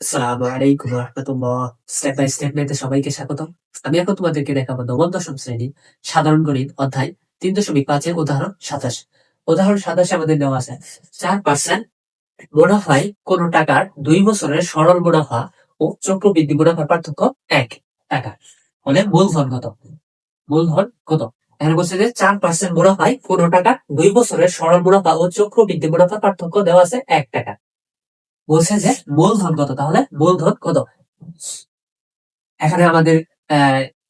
আসসালামু আলাইকুম রহমতুল্লাহ step by step মেতে সবাইকে স্বাগত আমি এখন তোমাদেরকে দেখাবো নবম, দশম শ্রেণি সাধারণ গণিত অধ্যায় তিন দশমিক পাঁচের উদাহরণ সাতাশ। উদাহরণ সাতাশে আমাদের দেওয়া আছে, চার পার্সেন্ট মুনাফায় কোন টাকার দুই বছরের সরল মুনাফা ও চক্রবৃদ্ধি মুনাফার পার্থক্য এক টাকা। হলে মূলধন কত? মূলধন কত? এখানে বলছে যে চার পার্সেন্ট মুনাফায় কোন টাকা দুই বছরের সরল মুনাফা ও চক্রবৃদ্ধি মুনাফার পার্থক্য দেওয়া আছে এক টাকা। বলছে যে মূলধন কত? তাহলে মূলধন কত? এখানে আমাদের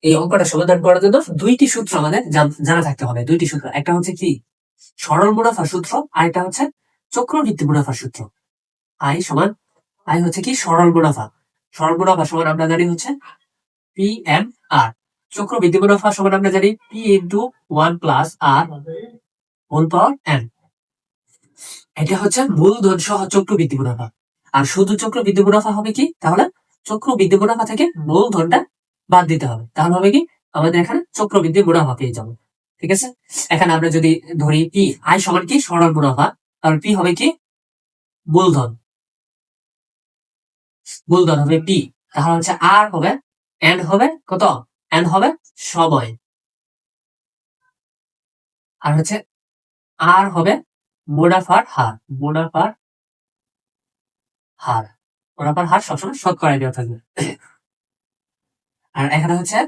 এই অঙ্কটা সমাধান করার জন্য দুইটি সূত্র আমাদের জান- থাকতে হবে, দুইটি সূত্র। একটা হচ্ছে কি? সরল মুনাফা সূত্র আর একটা হচ্ছে চক্রবৃদ্ধি মুনাফা সূত্র। আই সমান আই হচ্ছে কি? সরল মুনাফা। সরল মুনাফা সমান আমরা জানি হচ্ছে পি এম আর চক্রবৃদ্ধি মুনাফা সমান আমরা জানি P into one plus R whole power N এটা হচ্ছে মূলধন সহ চক্রবৃদ্ধি মুনাফা। আর শুধু চক্র চক্রবৃদ্ধি মুনাফা হবে কি? তাহলে চক্র চক্রবৃদ্ধি মুনাফা থেকে মূলধনটা বাদ দিতে হবে। তাহলে হবে কি? আমাদের এখানে চক্রবৃদ্ধি মুনাফা পেয়ে যাব। ঠিক আছে? এখানে আমরা যদি ধরি পি আই সমান কি? সরল মুনাফা। তাহলে পি হবে কি? মূলধন মূলধন হবে পি। তাহলে হচ্ছে আর হবে এন্ড হবে কত? এন্ড হবে সময়। আর হচ্ছে আর হবে মুনাফার হার। মুনাফার হার। মুনাফার হার সবসময় শতকরা দেওয়া থাকবে। আর এখানে হচ্ছে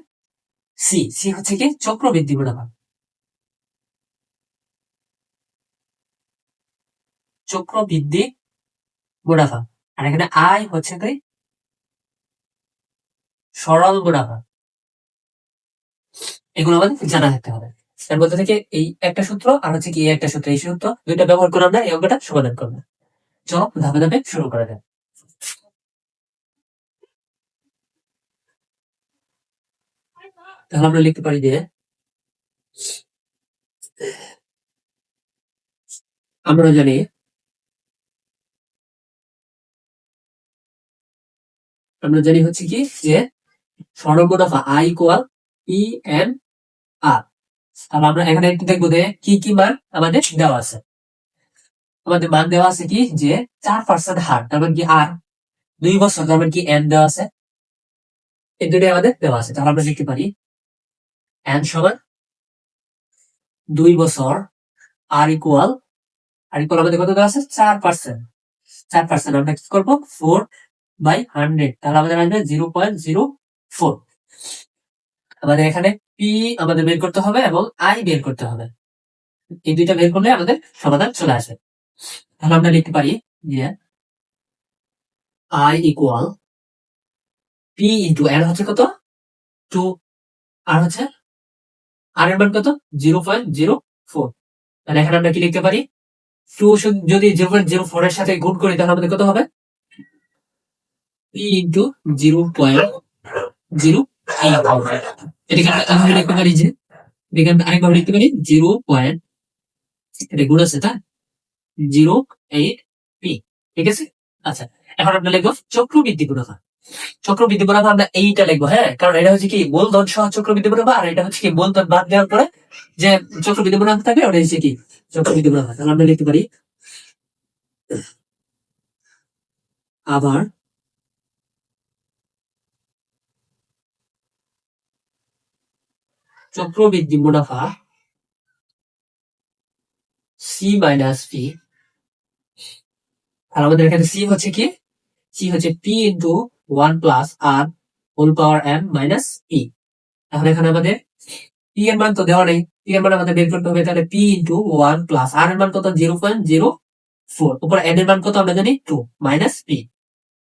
সি সি হচ্ছে কি? চক্রবৃদ্ধি মুনাফা চক্রবৃদ্ধি মুনাফা আর এখানে আই হচ্ছে কি? সরল মুনাফা এগুলো আমাদের জানা থাকতে হবে। এর মধ্যে থেকে এই একটা সূত্র আর হচ্ছে কি একটা সূত্র, এই সূত্র, দুইটা ব্যবহার করে আমরা এই অঙ্কটা সমাধান করব চলো ধাপে ধাপে শুরু করা যাক তাহলে আমরা লিখতে পারি যে, আমরা জানি আমরা জানি হচ্ছে কি যে সর্বমুনাফা I equal E N R তাহলে আমরা এখানে একটু দেখব যে কি কি মান আমাদের দেওয়া আছে। আমাদের মান দেওয়া আছে কি? যে চার পার্সেন্ট হার, তার মানে কি আর দুই বছর, তার মানে কি এন দেওয়া আছে? এই দুটোই আমাদের দেওয়া আছে। তাহলে আমরা লিখতে পারি এন সমান দুই বছর আর ইকুয়াল আর ইকুয়াল আমাদের কত দেওয়া আছে? চার পার্সেন্ট চার পার্সেন্ট আমরা কি করব? ফোর বাই হান্ড্রেড তাহলে আমাদের আসবে জিরো পয়েন্ট জিরো ফোর আমাদের এখানে পি আমাদের বের করতে হবে এবং আই বের করতে হবে। এই দুইটা বের করলে আমাদের সমাধান চলে আসে তাহলে আমরা লিখতে পারি যে আই ইকুয়াল পি ইন্টু এর হচ্ছে কত? টু আর হচ্ছে আর এর মান কত? জিরো পয়েন্ট জিরো ফোর তাহলে এখানে আমরা কি লিখতে পারি? টু যদি জিরো পয়েন্ট জিরো ফোর এর সাথে গুণ করি, তাহলে আমাদের কত হবে? P into zero point zero এটাকে লিখতে পারি যে, এটাকে আরেকভাবে লিখতে পারি জিরো পয়েন্ট এটা গুণ আছে তা জিরো এইট পি, ঠিক আছে? আচ্ছা এখন আমরা লিখব চক্রবৃদ্ধি মুনাফা চক্রবৃদ্ধি মুনাফা আমরা এইটা লিখব হ্যাঁ? কারণ এটা হচ্ছে কি মূলধন সহ চক্রবৃদ্ধি মুনাফা আর এটা হচ্ছে কি মূলধন বাদ দেওয়ার পরে যে চক্রবৃদ্ধি মুনাফা থাকে ওটা হচ্ছে কি চক্রবৃদ্ধি মুনাফা তাহলে আমরা লিখতে পারি আবার চক্রবৃদ্ধি মুনাফা সি মাইনাস পি আর আমাদের এখানে সি হচ্ছে কি? সি হচ্ছে P into one plus R whole power M minus P এখন এখানে আমাদের পি এর মান তো দেওয়া নেই। পি এর মান আমাদের বের করতে হবে তাহলে P into one plus R এর মান কত? জিরো পয়েন্ট জিরো ফোর উপর এন এর মান কত আমরা জানি? টু মাইনাস পি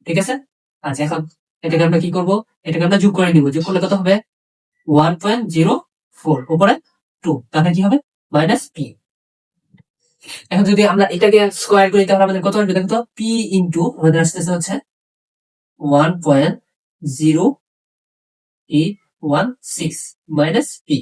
ঠিক আছে? আচ্ছা এখন এটাকে আমরা কি করব? এটাকে আমরা যোগ করে নিব। যোগ করলে কত হবে? ওয়ান পয়েন্ট জিরো ফোর উপরে টু তাহলে কি হবে? মাইনাস পি এখন যদি আমরা এটাকে স্কোয়ার করি, তাহলে আমাদের কত আসবে দেখো পি ইন্টু আমাদের আসতেছে হচ্ছে one point zero eight one six minus P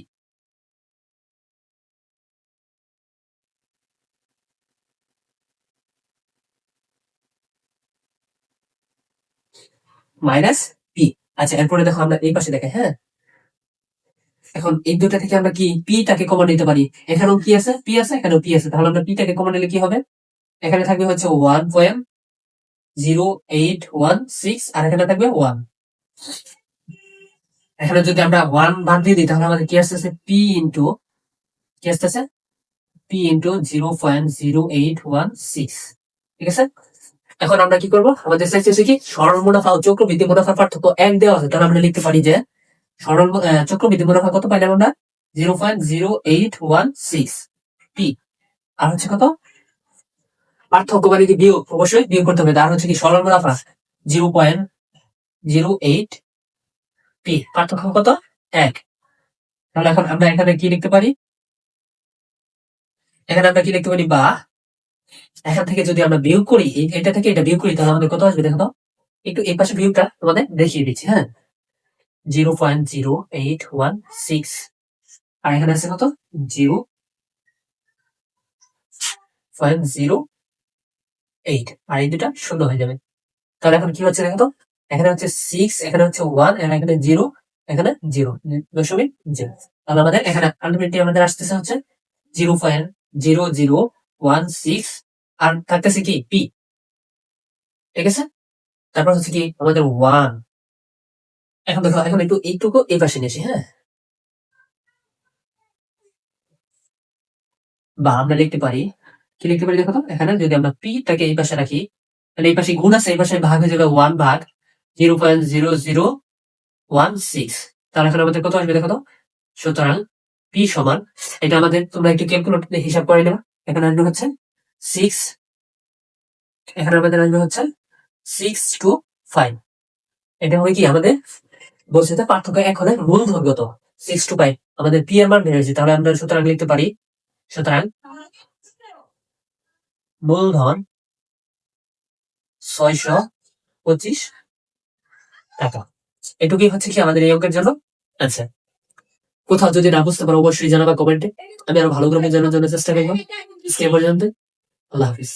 minus P আচ্ছা এরপরে দেখো আমরা এই পাশে দেখাই হ্যাঁ? এখন এই দুটা থেকে আমরা কি পি টাকে কমন নিতে পারি? এখানেও কি আছে পি আছে, এখানেও পি আছে। তাহলে আমরা পি টাকে কমন নিলে কি হবে? এখানে থাকবে হচ্ছে one point zero eight one six আর এখানে থাকবে ওয়ান এখানে যদি আমরা ওয়ান বাদ দিয়ে দিই, তাহলে আমাদের কি আসতেছে? পি ইন্টু কি আসতেছে? P into zero point zero eight one six ঠিক আছে? এখন আমরা কি করব? আমাদের চাইছে কি সরল মুনাফা ও চক্রবৃদ্ধি মুনাফার পার্থক্য এক দেওয়া আছে। তাহলে আমরা লিখতে পারি যে সরল চক্রবৃদ্ধি মুনাফা কত পাইলাম আমরা? Zero point zero eight one six P. আর হচ্ছে কত? পার্থক্য মানে কি বিয়োগ? অবশ্যই বিয়োগ করতে হবে। আর হচ্ছে কি সরল মুনাফা? Zero point zero eight P. পার্থক্য কত? এক। তাহলে এখন আমরা এখানে কি লিখতে পারি? এখানে আমরা কি লিখতে পারি? বা। এখান থেকে যদি আমরা বিয়োগ করি এটা থেকে এটা বিয়োগ করি, তাহলে আমাদের কত আসবে দেখো একটু এই পাশে বিয়োগটা তোমাদের দেখিয়ে দিচ্ছি হ্যাঁ? Zero point zero eight one six. আর এখানে আছে কত? Zero point zero eight. আর এই দুটা শূন্য হয়ে যাবে। তাহলে এখন কি হচ্ছে দেখো এখানে হচ্ছে সিক্স, এখানে হচ্ছে ওয়ান, এখানে জিরো এখানে জিরো, দশমিক জিরো। তাহলে আমাদের এখানে আলটিমেটলি আমাদের আসতেছে হচ্ছে zero point zero zero one six. আর থাকতেছে কি? পি। ঠিক আছে? তারপর হচ্ছে কি? আমাদের ওয়ান। এখন দেখো এখন একটু এইটুকু এই পাশে নিয়ে হ্যাঁ? বা আমরা লিখতে পারি, কি লিখতে পারি দেখো তো? এখানে যদি আমরা পি টাকে এই পাশে রাখি, তাহলে এই পাশে গুণ আছে, এই পাশে ভাগ হয়ে যাবে ওয়ান ভাগ zero point zero zero one six তাহলে এখন আমাদের কত আসবে দেখো তো? সুতরাং পি সমান, এটা আমাদের তোমরা একটু ক্যালকুলেটর হিসাব করে নেবা। এখানে আসবে হচ্ছে সিক্স এখানে আমাদের আসবে হচ্ছে সিক্স টু ফাইভ এটা হবে কি? আমাদের বলছে যে পার্থক্য এখন মূলধন কত সিক্স টু ফাইভ আমাদের পি এর মান বেড়েছে তাহলে আমরা সুতরাং লিখতে পারি, সুতরাং মূলধন ছয়শো পঁচিশ টাকা। এটুকুই হচ্ছে কি আমাদের এই অঙ্কের জন্য? আচ্ছা কোথাও যদি না বুঝতে পারো, অবশ্যই জানাবা কমেন্টে। আমি আরও ভালো করে বোঝানোর জন্য চেষ্টা করব। এ পর্যন্ত, আল্লাহ হাফিজ।